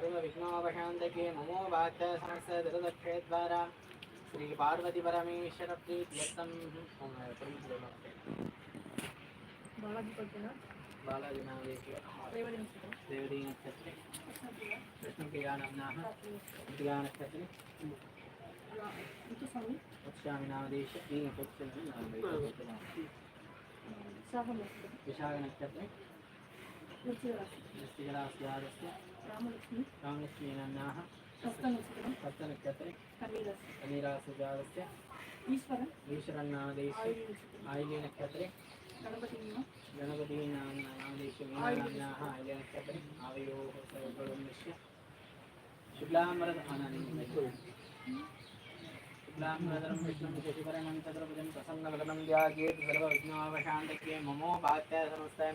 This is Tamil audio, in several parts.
सर्वविघ्नोपशान्तके नमो वाच समस्तदक्षेद्वारा श्रीपार्वतीपरमेश्वरप्रीत्यर्थं बालाजी बालाजी देवदीनक्षत्रे कृष्णप्रियानाम्नाः प्रियानक्षत्रे पक्षामि नामदेश विशाखनक्षत्रे वृश्चिकरास्यादस्य രാമലക്ഷ്മി. രാമലക്ഷ്മി നന്നാഹ ഹസ്തനക്ഷത്രം ഹസ്തനക്ഷത്രം കണ്ണീരാസ് കണ്ണീരാസുജാതസ്യ ഈശ്വരൻ ഈശ്വരൻ നാമദേശ ആയില്യ നക്ഷത്രെ ഗണപതി നാമദേശ നന്നാഹ ആയില്യ നക്ഷത്രം അവയോ സർവകളും നിശ്യ വിഷ്ണു ശശിപരമം ചതുർഭുജം പ്രസന്നവതനം വ്യാജേ സർവവിഘ്നോപശാന്തയ്ക്ക് മമോ ഭാഗ്യ സമസ്തം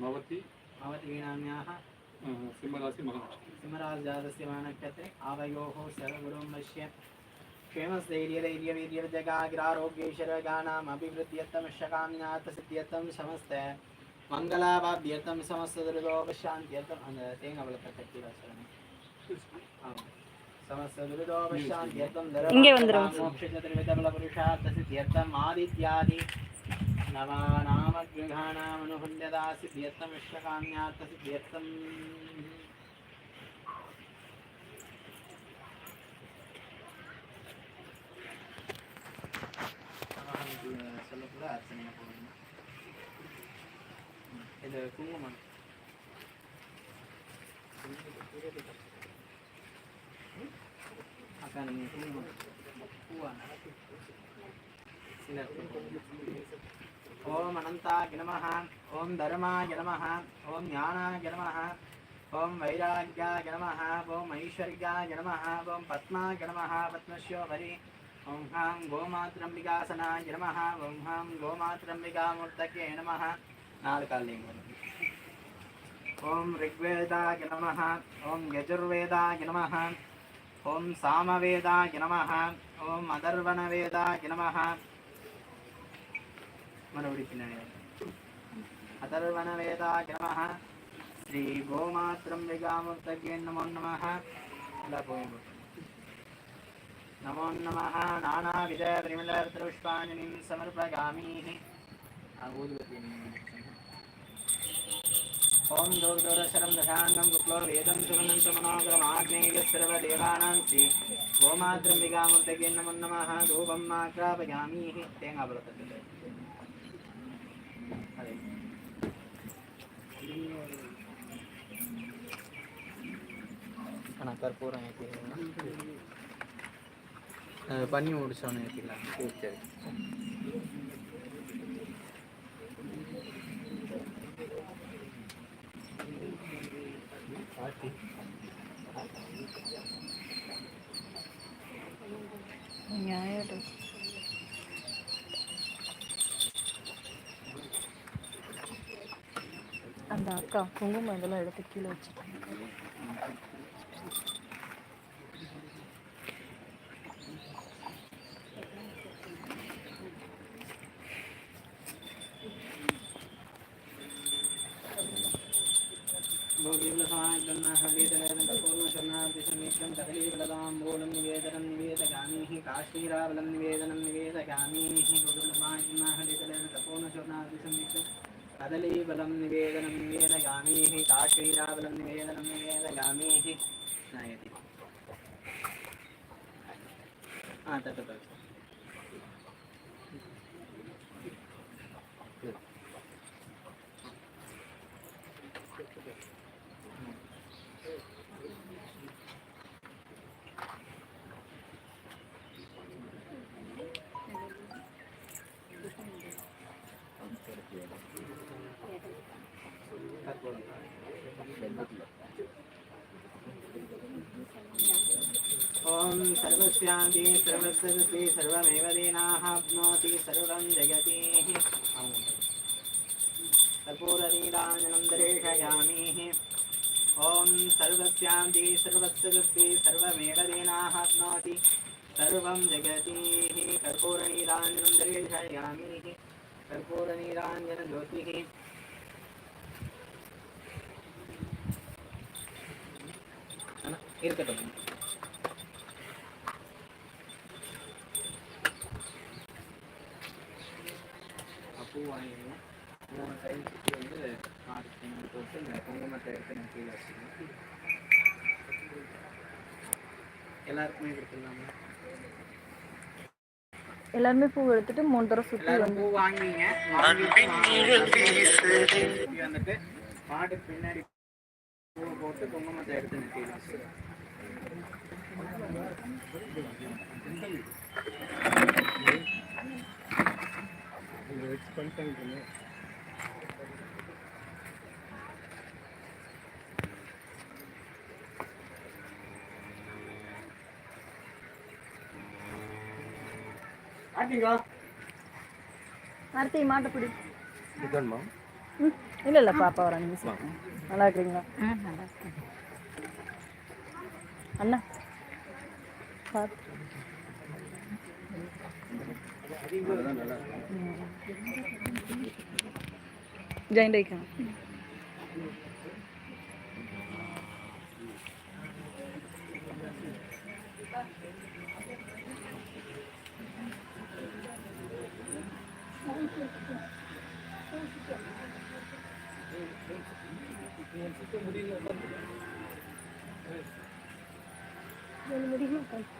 भवति भवति वीणाम्याः सिंहराशि महाराष्ट्र सिंहराजजातस्य मानक्षत्रे आवयोः सर्वगुरुं पश्य क्षेमस्थैर्यलैर्यवीर्यजगाग्रारोग्यैश्वरगाणामभिवृद्ध्यर्थमशकाम्यार्थसिद्ध्यर्थं समस्त மங்களாபாபியர்த்தம் சமஸ்துருதோபசாந்தியர்த்தம் அந்த தேங்காய் வளர்த்த கட்டி வச்சுருங்க சமஸ்துருதோபசாந்தியர்த்தம் மோட்சத்திருவிதபல புருஷார்த்த சித்தியர்த்தம் ஆதித்யாதி நவானா नवानामगृहाणामनुहुल्यदासिद्ध्यर्थं विश्वकाम्यार्थसिद्ध्यर्थम् சொல்லக்கூட அர்ச்சனையாக போகணும் இது குங்குமம் அக்கா நீங்கள் குங்குமம் பூவா ఓం అనంతాయ నమ ఓం ధర్మాయ నమ ఓం జ్ఞానాయ నమ ఓం వైరాగ్యాయ నమ ఓం ఐశ్వర్యాయ నమ ఓం పద్మాయ నమ పద్మశోభరి ఓం హాం గోమాత్రంబికాసనాయ నమ ఓం హాం గోమాత్రంబికామూర్తకే నమ. నాలుకాలింగ ఓం ఋగ్వేదాయ నమ ఓం యజుర్వేదాయ నమ ఓం సామవేదాయ నమ ఓం అధర్వణవేదాయ నమ మనవుడికిననే అతర్వణ వేదాగ్రమ శ్రీ గోమాత్రం విగామృతకే నమో నమ ఇలా పోయింది నమో నమ నానా విజయ ప్రిమిళర్తృష్పాంజలి సమర్పగామి ఓం దూర్దూరశరం దశాన్నం గుప్లో వేదం సుగనం చ మనోగ్రం ఆగ్నేయస్రవదేవానాం శ్రీ గోమాత్రం విగామృతకే నమో నమ ధూపం మాక్రాపయామి తేంగా బలపడుతుంది ஆனால் கற்பூரம் ஏற்றிடுங்க பண்ணி முடிச்சோன்னு ஏற்றிடலாம் சரி சரி. நியாயம் இந்த அக்கா குங்குமம் இதெல்லாம் எடுத்து கீழே வச்சுட்டேன் ൂലം നിവേദനം നിവേദഗാമീ കാശ്മീരാവലം നിവേദനം നിവേദഗാമീ ഗുരുമാ ഹരിതല കദലീബലം നിവേദനം നിവേദയാമീഹി കാശ്മീരാബലം നിവേദനം നിവേദയാമീഹി. നയതി ആ തട്ട. ॐ सर्वस्यान्ति सर्वस्य सति सर्वमेव दीनाहाप्नोति सर्वं जगतीः। कर्पूरनीलाञ्जनं ॐ सर्वस्यान्ति सर्वस्य सति सर्वमेव दीनाहाप्नोति सर्वं जगतीः। कर्पूरनीलाञ्जनं दर्शयामि कर्पूरनीलाञ्जनज्योतिः இருக்கட்டும். பூ வாங்கிக்கணும் மூணு டைம் சுற்றி வந்து மாட்டுக்கு போட்டு இந்த குங்குமத்தை எடுத்து நான் கீழே வச்சுக்கணும். எல்லாருக்குமே கொடுத்துடலாமா? எல்லாருமே பூ எடுத்துட்டு மூணு தடவை சுற்றி எல்லாரும் வந்து. பூ வாங்கிங்க வாங்கிட்டு சுத்தி வந்துட்டு மாட்டுக்கு பின்னாடி பூ போட்டு குங்குமத்தை எடுத்து நான் கீழே வச்சுக்கணும் ஆட்டிங்களா அடுத்து மாட்டை பிடி. இதுதான்மா ம் இல்லை இல்லை பாப்பா சொல்லுங்க நல்லா இருக்கிறீங்களா? அண்ணா. खाद जाइन देखा मुड़ी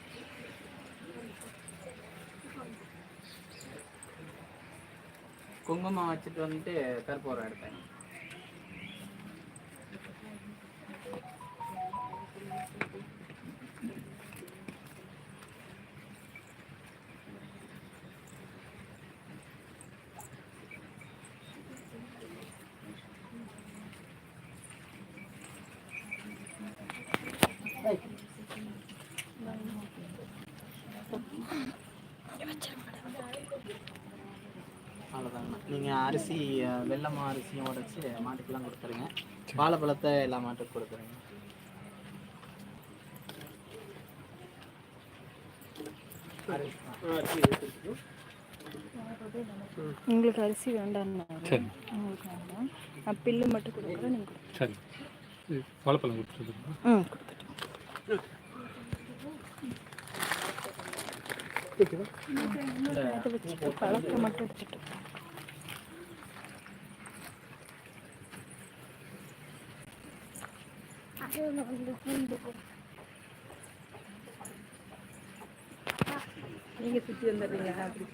குங்குமம் வச்சுட்டு வந்துட்டு கற்பூரம் எடுத்தேன். அவ்வளோதாங்க நீங்கள் அரிசி வெல்லமா அரிசியும் உடைச்சி மாட்டுக்கெல்லாம் கொடுத்துருங்க. வாழைப்பழத்தை எல்லா மாட்டுக்கும் கொடுத்துருங்க. உங்களுக்கு அரிசி வேண்டாம்னாரு உங்களுக்கு வேண்டாம். நான் பில்லு மட்டும் கொடுக்குறேன் நீங்கள் சரி. வாழைப்பழம் கொடுத்துருக்குமா ம் கொடுத்துட்டு. அதை வச்சுட்டு பழத்தை மட்டும் எடுத்துட்டு நீங்க சுத்தி வந்துடுறீங்க அப்படி